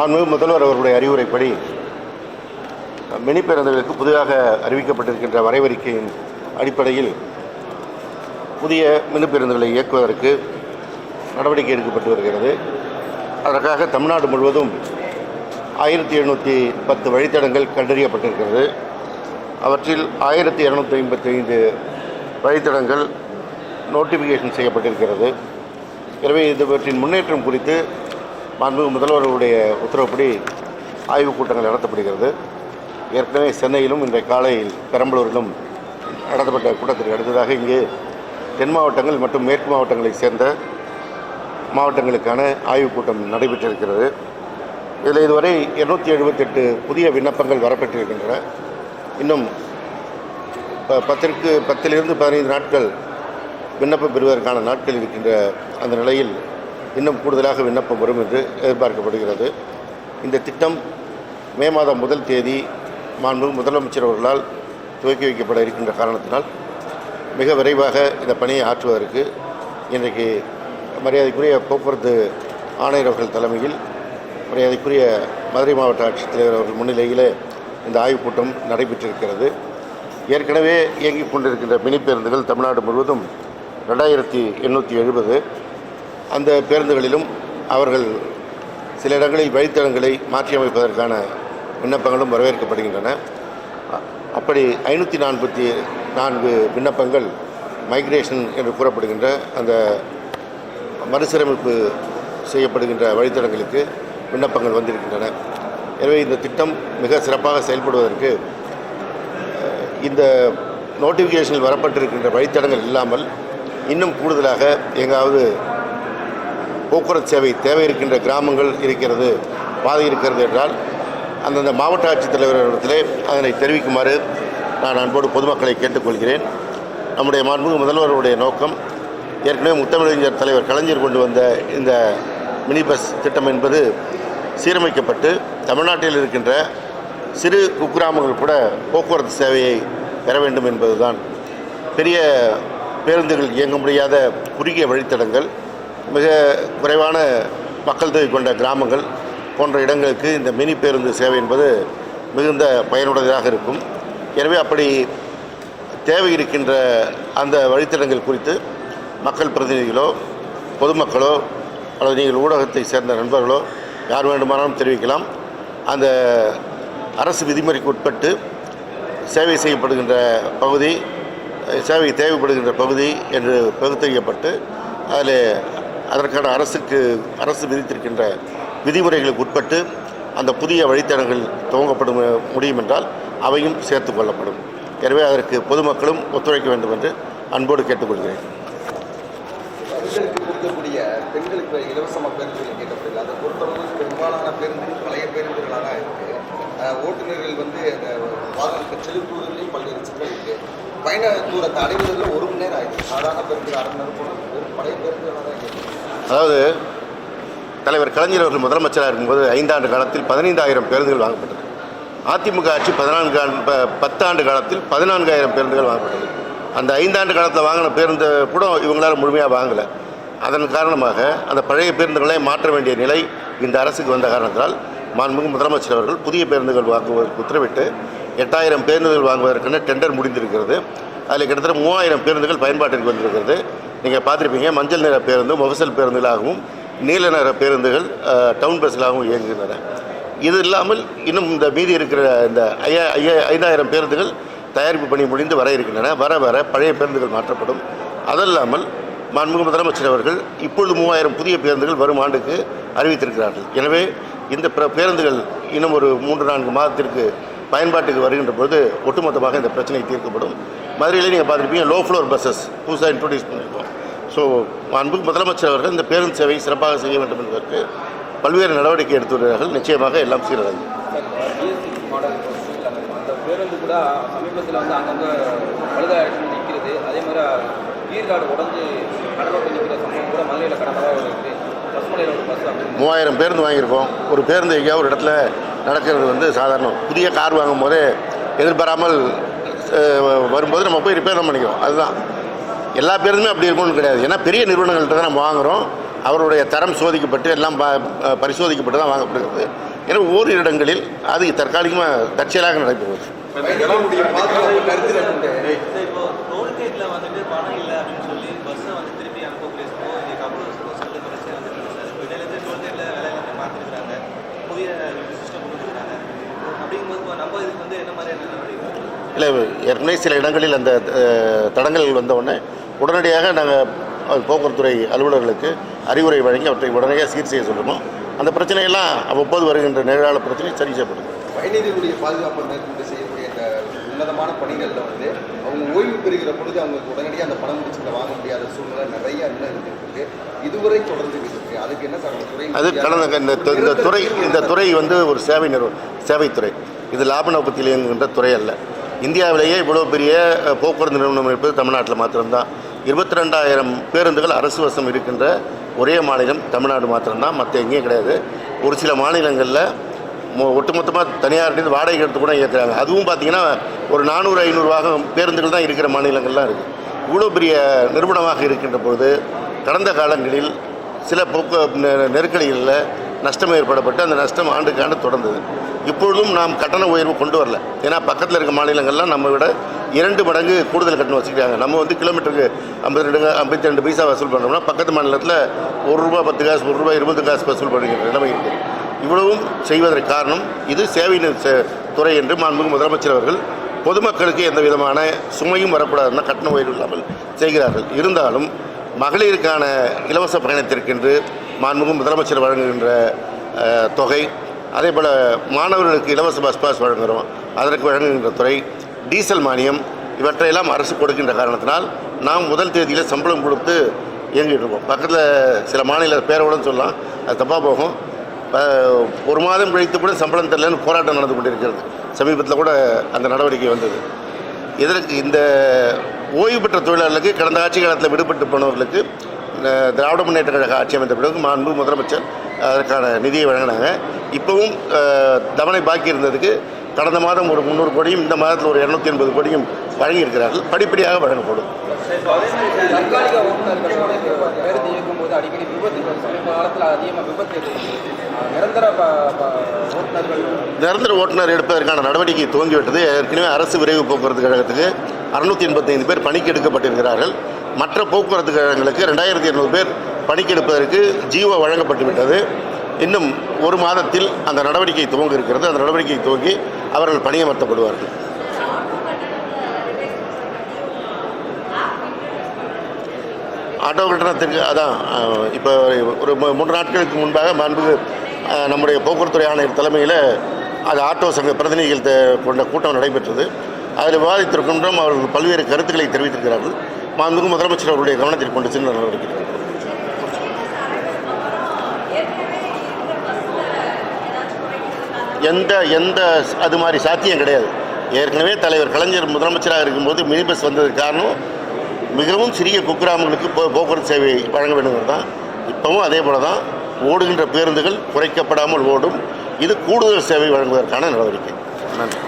மாண்புமிகு முதல்வர் அவர்களுடைய அறிவுரைப்படி மினி பேருந்துகளுக்கு புதிதாக அறிவிக்கப்பட்டிருக்கின்ற வரைவறிக்கையின் அடிப்படையில் புதிய மினி பேருந்துகளை இயக்குவதற்கு நடவடிக்கை எடுக்கப்பட்டு வருகிறது. அதற்காக தமிழ்நாடு முழுவதும் ஆயிரத்தி எழுநூற்றி பத்து வழித்தடங்கள் கண்டறியப்பட்டிருக்கிறது. அவற்றில் ஆயிரத்தி இரநூத்தி ஐம்பத்தி ஐந்து வழித்தடங்கள் நோட்டிஃபிகேஷன் செய்யப்பட்டிருக்கிறது. எனவே இதுவற்றின் முன்னேற்றம் குறித்து மாண்புமிகு முதல்வர்களுடைய உத்தரவுப்படி ஆய்வுக் கூட்டங்கள் நடத்தப்படுகிறது. ஏற்கனவே சென்னையிலும் இன்றைய காலையில் பெரம்பலூரிலும் நடத்தப்பட்ட கூட்டத்திற்கு அடுத்ததாக இங்கே தென் மாவட்டங்கள் மற்றும் மேற்கு மாவட்டங்களைச் சேர்ந்த மாவட்டங்களுக்கான ஆய்வுக் கூட்டம் நடைபெற்றிருக்கிறது. இதில் இதுவரை இருநூத்தி எழுபத்தெட்டு புதிய விண்ணப்பங்கள் வரப்பெற்றிருக்கின்றன. இன்னும் ப- பத்திற்கு பத்திலிருந்து பதினைந்து நாட்கள் விண்ணப்பம் பெறுவதற்கான நாட்கள் இருக்கின்ற அந்த நிலையில் இன்னும் கூடுதலாக விண்ணப்பம் வரும் என்று எதிர்பார்க்கப்படுகிறது. இந்த திட்டம் மே மாதம் முதல் தேதி மாண்புமிகு முதலமைச்சர் அவர்களால் துவக்கி வைக்கப்பட இருக்கின்ற காரணத்தினால் மிக விரைவாக இந்த பணியை ஆற்றுவதற்கு இன்றைக்கு மரியாதைக்குரிய போக்குவரத்து ஆணையர் அவர்கள் தலைமையில் மரியாதைக்குரிய மதுரை மாவட்ட ஆட்சித்தலைவர் அவர்கள் முன்னிலையிலே இந்த ஆய்வுக் கூட்டம் நடைபெற்றிருக்கிறது. ஏற்கனவே இயங்கிக் கொண்டிருக்கின்ற மினி பேருந்துகள் தமிழ்நாடு முழுவதும் ரெண்டாயிரத்தி எண்ணூற்றி எழுபது. அந்த பேருந்துகளிலும் அவர்கள் சில இடங்களில் வழித்தடங்களை மாற்றியமைப்பதற்கான விண்ணப்பங்களும் வரவேற்கப்படுகின்றன. அப்படி ஐநூற்றி நாற்பத்தி நான்கு விண்ணப்பங்கள் மைக்ரேஷன் என்று கூறப்படுகின்ற அந்த மறுசீரமைப்பு செய்யப்படுகின்ற வழித்தடங்களுக்கு விண்ணப்பங்கள் வந்திருக்கின்றன. எனவே இந்த திட்டம் மிக சிறப்பாக செயல்படுவதற்கு இந்த நோட்டிஃபிகேஷனில் வரப்பட்டிருக்கின்ற வழித்தடங்கள் இல்லாமல் இன்னும் கூடுதலாக எங்காவது போக்குவரத்து சேவை தேவை இருக்கின்ற கிராமங்கள் இருக்கிறது பாதை இருக்கிறது என்றால் அந்தந்த மாவட்ட ஆட்சித்தலைவரிடத்திலே அதனை தெரிவிக்குமாறு நான் அன்போடு பொதுமக்களை கேட்டுக்கொள்கிறேன். நம்முடைய மாண்புமிகு முதல்வருடைய நோக்கம் ஏற்கனவே முத்தமிழறிஞர் தலைவர் கலைஞர் கொண்டு வந்த இந்த மினி பஸ் திட்டம் என்பது சீரமைக்கப்பட்டு தமிழ்நாட்டில் இருக்கின்ற சிறு குக்கிராமங்கள் கூட போக்குவரத்து சேவையை பெற வேண்டும் என்பதுதான். பெரிய பேருந்துகள் இயங்க முடியாத குறுகிய வழித்தடங்கள் மிக குறைவான மக்கள் தொகை கொண்ட கிராமங்கள் போன்ற இடங்களுக்கு இந்த மினி பேருந்து சேவை என்பது மிகுந்த பயனுடையதாக இருக்கும். எனவே அப்படி தேவை இருக்கின்ற அந்த வழித்தடங்கள் குறித்து மக்கள் பிரதிநிதிகளோ பொதுமக்களோ அல்லது நீங்கள் ஊடகத்தை சேர்ந்த நண்பர்களோ யார் வேண்டுமானாலும் தெரிவிக்கலாம். அந்த அரசு விதிமுறைக்கு உட்பட்டு சேவை செய்யப்படுகின்ற பகுதி சேவை தேவைப்படுகின்ற பகுதி என்று பகுத்தறியப்பட்டு அதில் அதற்கான அரசுக்கு அரசு விதித்திருக்கின்ற விதிமுறைகளுக்கு உட்பட்டு அந்த புதிய வழித்தடங்கள் துவங்கப்படும் முடியும் என்றால் அவையும் சேர்த்து கொள்ளப்படும். எனவே அதற்கு பொதுமக்களும் ஒத்துழைக்க வேண்டும் என்று அன்போடு கேட்டுக்கொள்கிறேன். பெண்களுக்கு பெண்களுக்கு இலவசமாக பேருந்துகள் கேட்கப்படல அதை பொறுத்தளவு பெரும்பாலான பேருந்துகள் பழைய பேருந்துகளாக தான் இருக்கு ஓட்டுநர்கள் வந்து அந்த வாகனத்தை செலுத்துவதிலையும் பல்வேறு சிக்கல் இருக்கு. பயண தூரத்தை அடைவதில் ஒரு மணி நேரம் ஆயிடுச்சு. சாதாரண பேருந்து அரை மணி நேரம் போல அதாவது தலைவர் கலைஞர் அவர்கள் முதலமைச்சராக இருக்கும்போது ஐந்தாண்டு காலத்தில் பதினைந்தாயிரம் பேருந்துகள் வாங்கப்பட்டது. அதிமுக ஆட்சி பதினான்கு ஆண்டு பத்தாண்டு காலத்தில் பதினான்காயிரம் பேருந்துகள் வாங்கப்பட்டது. அந்த ஐந்தாண்டு காலத்தில் வாங்கின பேருந்து கூட இவங்களால் முழுமையாக வாங்கலை. அதன் காரணமாக அந்த பழைய பேருந்துகளை மாற்ற வேண்டிய நிலை இந்த அரசுக்கு வந்த காரணத்தால் மாண்புமிகு முதலமைச்சர் அவர்கள் புதிய பேருந்துகள் வாங்குவதற்கு உத்தரவிட்டு எட்டாயிரம் பேருந்துகள் வாங்குவதற்கான டெண்டர் முடிந்திருக்கிறது. அதில் கிட்டத்தட்ட மூவாயிரம் பேருந்துகள் பயன்பாட்டிற்கு வந்திருக்கிறது. நீங்கள் பார்த்துருப்பீங்க மஞ்சள் நிற பேருந்து மொபசல் பேருந்துகளாகவும் நீல நிற பேருந்துகள் டவுன் பஸ்களாகவும் இயங்குகின்றன. இது இல்லாமல் இன்னும் இந்த மீதி இருக்கிற இந்த ஐயா ஐயா ஐந்தாயிரம் பேருந்துகள் தயாரிப்பு பணி முடிந்து வர இருக்கின்றன. வர வர பழைய பேருந்துகள் மாற்றப்படும். அதல்லாமல் மாண்புமிகு முதலமைச்சர் அவர்கள் இப்பொழுது மூவாயிரம் புதிய பேருந்துகள் வரும் ஆண்டுக்கு அறிவித்திருக்கிறார்கள். எனவே இந்த பேருந்துகள் இன்னும் ஒரு மூன்று நான்கு மாதத்திற்கு பயன்பாட்டுக்கு வருகின்ற பொழுது ஒட்டுமொத்தமாக இந்த பிரச்சனை தீர்க்கப்படும். மதுரையிலே நீங்கள் பார்த்துருப்பீங்க லோ ஃப்ளோர் பஸ்ஸஸ் புதுசாக இன்ட்ரோடியூஸ் பண்ணியிருக்கோம். ஸோ அன்பு முதலமைச்சர் அவர்கள் இந்த பேருந்து சேவை சிறப்பாக செய்ய வேண்டும் என்பதற்கு பல்வேறு நடவடிக்கை எடுத்து வருகிறார்கள். நிச்சயமாக எல்லாம் சீரடையும். பிஎஸ்சி மாடல் பஸ் அந்த அந்த பேருந்து கூட சமீபத்தில் வந்து அங்கங்கே பழுதாயிடுச்சு நிற்கிறது அதே மாதிரி ஈர்காடு உடஞ்சி கடலோட்டு நிற்கிற சம்பவம் கூட மதுரையில் கடந்ததாக இருக்குது பசுமலையில் ஒரு பஸ் அப்படி மூவாயிரம் பேருந்து வாங்கியிருக்கோம். ஒரு பேருந்து எங்கேயாவது ஒரு இடத்துல நடக்கிறது வந்து சாதாரணம் புதிய கார் வாங்கும் போதே எதிர்பாராமல் வரும்போது நம்ம போய் ரிப்பேர் பண்ணிக்கிறோம். அதுதான். எல்லா பேருந்துமே அப்படி இருக்கணும்னு கிடையாது. ஏன்னா பெரிய நிறுவனங்கள்கிட்ட தான் நம்ம வாங்குகிறோம் அவருடைய தரம் சோதிக்கப்பட்டு எல்லாம் ப- பரிசோதிக்கப்பட்டு தான் வாங்கப்படுகிறது. ஏன்னா ஓரிரு இடங்களில் அது தற்காலிகமாக தற்செயலாக நடைபெறுவது பயணிகளுடைய பாதுகாப்பு கருத்தில் கொண்டு இந்த இப்போ டோல்கேட்ல வந்துட்டு பணம் இல்லை அப்படின்னு சொல்லி பஸ்ஸை வந்து திருப்பி அனுப்பக்கூடிய சம்பவம் இங்கே கப்பல் சொல்ல பிரச்சனை வந்துருக்கு சார் இப்போ இடையிலேருந்து டோல்கேட்ல வேலை எல்லாத்தையும் மாற்றிருக்கிறாங்க புதிய சிஸ்டம் கொடுத்துருக்காங்க அப்படிங்கும்போது இப்போ நம்ம இதுக்கு வந்து என்ன மாதிரியான நடவடிக்கை இல்லை ஏற்கனவே சில இடங்களில் அந்த தடங்கல்கள் வந்த உடனே உடனடியாக நாங்கள் போக்குவரத்துறை அலுவலர்களுக்கு அறிவுரை வழங்கி அவற்றை உடனடியாக சீர் செய்ய சொல்லுவோம் அந்த பிரச்சனையெல்லாம் அவ்வப்போது வருகின்ற நிழலாள பிரச்சனை சரி செய்யப்படும். பயணிகளுடைய பாதுகாப்பை மேற்கொண்டு செய்யக்கூடிய இந்த உன்னதமான பணிகளில் வந்து அவங்க ஓய்வு பெறுகிற பொழுது அவங்களுக்கு உடனடியாக அந்த பணம் முடிச்சுட்டு வாங்க முடியாத சூழ்நிலை நிறைய இன்னும் இருக்கு. இதுவரை தொடர்ந்து இருக்கு. அதுக்கு என்ன சார் துறை அது கடந்த இந்த துறை இந்த துறை வந்து ஒரு சேவை நிறுவ சேவைத்துறை. இது லாப நோக்கத்தில் இயங்குகின்ற துறை அல்ல. இந்தியாவிலேயே இவ்வளோ பெரிய போக்குவரத்து நிறுவனம் இருப்பது தமிழ்நாட்டில் மாத்திரம்தான். இருபத்தி ரெண்டாயிரம் பேருந்துகள் அரசு வசம் இருக்கின்ற ஒரே மாநிலம் தமிழ்நாடு மாத்திரம்தான் மற்ற எங்கேயும் கிடையாது. ஒரு சில மாநிலங்களில் மொ- ஒட்டுமொத்தமாக தனியார்கிட்ட வாடகை எடுத்து கூட ஏற்றுறாங்க அதுவும் பார்த்தீங்கன்னா ஒரு நானூறு ஐநூறுவாக பேருந்துகள் தான் இருக்கிற மாநிலங்கள்லாம் இருக்குது இவ்வளோ பெரிய நிறுவனமாக இருக்கின்ற பொழுது கடந்த காலங்களில் சில போக்கு நெ- நெருக்கடிகளில் நஷ்டம் ஏற்படப்பட்டு அந்த நஷ்டம் ஆண்டுக்கு ஆண்டு தொடர்ந்தது. இப்பொழுதும் நாம் கட்டண உயர்வு கொண்டு வரல. ஏன்னா பக்கத்தில் இருக்க மாநிலங்கள்லாம் நம்ம விட இரண்டு மடங்கு கூடுதல் கட்டணம் வச்சுக்கிறாங்க நம்ம வந்து கிலோமீட்டருக்கு ஐம்பத்தி ரெண்டு ஐம்பத்தி ரெண்டு பைசா வசூல் பண்ணோம்னா பக்கத்து மாநிலத்தில் ஒரு ரூபா பத்து காசு ஒரு ரூபாய் இருபது காசு வசூல் பண்ணுகிற நிலைமை இருக்குது இவ்வளவும் செய்வதற்கு காரணம் இது சேவை துறை என்று மாண்புமிகு முதலமைச்சர் அவர்கள் பொதுமக்களுக்கு எந்த விதமான சுமையும் வரக்கூடாதுன்னா கட்டண உயர்வு இல்லாமல் செய்கிறார்கள். இருந்தாலும் மகளிருக்கான இலவச பயணத்திற்கென்று மாண்புமிகு முதலமைச்சர் வழங்குகின்ற தொகை அதே போல் மாணவர்களுக்கு இலவச பஸ் பாஸ் வழங்குகிறோம். அதற்கு வழங்குகின்ற துறை டீசல் மானியம் இவற்றையெல்லாம் அரசு கொடுக்கின்ற காரணத்தினால் நாம் முதல் தேதியில் சம்பளம் கொடுத்து இயங்கிட்டு இருக்கோம். பக்கத்தில் சில மாநில பேரோடு சொல்லலாம் அது தப்பாக போகும். ஒரு மாதம் கழித்து கூட சம்பளம் தரலன்னு போராட்டம் நடந்து கொண்டிருக்கிறது. சமீபத்தில் கூட அந்த நடவடிக்கை வந்தது. இதற்கு இந்த ஓய்வு பெற்ற தொழிலாளர்களுக்கு கடந்த ஆட்சி காலத்தில் விடுபட்டு போனவர்களுக்கு திராவிட முன்னேற்ற கழக ஆட்சி அமைந்த பிறகு மாண்பு முதலமைச்சர் அதற்கான நிதியை வழங்கினாங்க. இப்போவும் தவணை பாக்கி இருந்ததுக்கு கடந்த மாதம் ஒரு முந்நூறு கோடியும் இந்த மாதத்தில் ஒரு இரநூத்தி எண்பது கோடியும் வழங்கியிருக்கிறார்கள். படிப்படியாக வழங்கப்படும். நிரந்தர ஓட்டுநர் எடுப்பதற்கான நடவடிக்கை துவங்கிவிட்டது. ஏற்கனவே அரசு விரைவு போக்குவரத்து கழகத்துக்கு அறுநூத்தி எண்பத்தைந்து பேர் பணிக்கு எடுக்கப்பட்டிருக்கிறார்கள். மற்ற போக்குவரத்து கழகங்களுக்கு ரெண்டாயிரத்தி இரநூறு பேர் பணிக்கு எடுப்பதற்கு ஜீவோ வழங்கப்பட்டுவிட்டது. இன்னும் ஒரு மாதத்தில் அந்த நடவடிக்கை துவங்க இருக்கிறது. அந்த நடவடிக்கை துவங்கி அவர்கள் பணியமர்த்தப்படுவார்கள். ஆட்டோ கட்டணத்திற்கு அதான் இப்போ ஒரு மூன்று நாட்களுக்கு முன்பாக மாண்பு நம்முடைய போக்குவரத்துறை ஆணையர் தலைமையில் அது ஆட்டோ சங்க பிரதிநிதிகள் கொண்ட கூட்டம் நடைபெற்றது. அதில் விவாதித்திருக்கின்றோம். அவர்கள் பல்வேறு கருத்துக்களை தெரிவித்திருக்கிறார்கள். மாண்புமிகு முதலமைச்சர் அவருடைய கவனத்தில் கொண்டு சென்று நடவடிக்கை எந்த எந்த அது மாதிரி சாத்தியம் கிடையாது. ஏற்கனவே தலைவர் கலைஞர் முதலமைச்சராக இருக்கும்போது மினி பஸ் வந்ததுக்கு காரணம் மிகவும் சிறிய குக்கிராமங்களுக்கு போ போக்குவரத்து சேவை வழங்க வேண்டுங்கிறது தான். இப்போவும் அதே போல தான் ஓடுகின்ற பேருந்துகள் குறைக்கப்படாமல் ஓடும். இது கூடுதல் சேவை வழங்குவதற்கான நடவடிக்கை. நன்றி.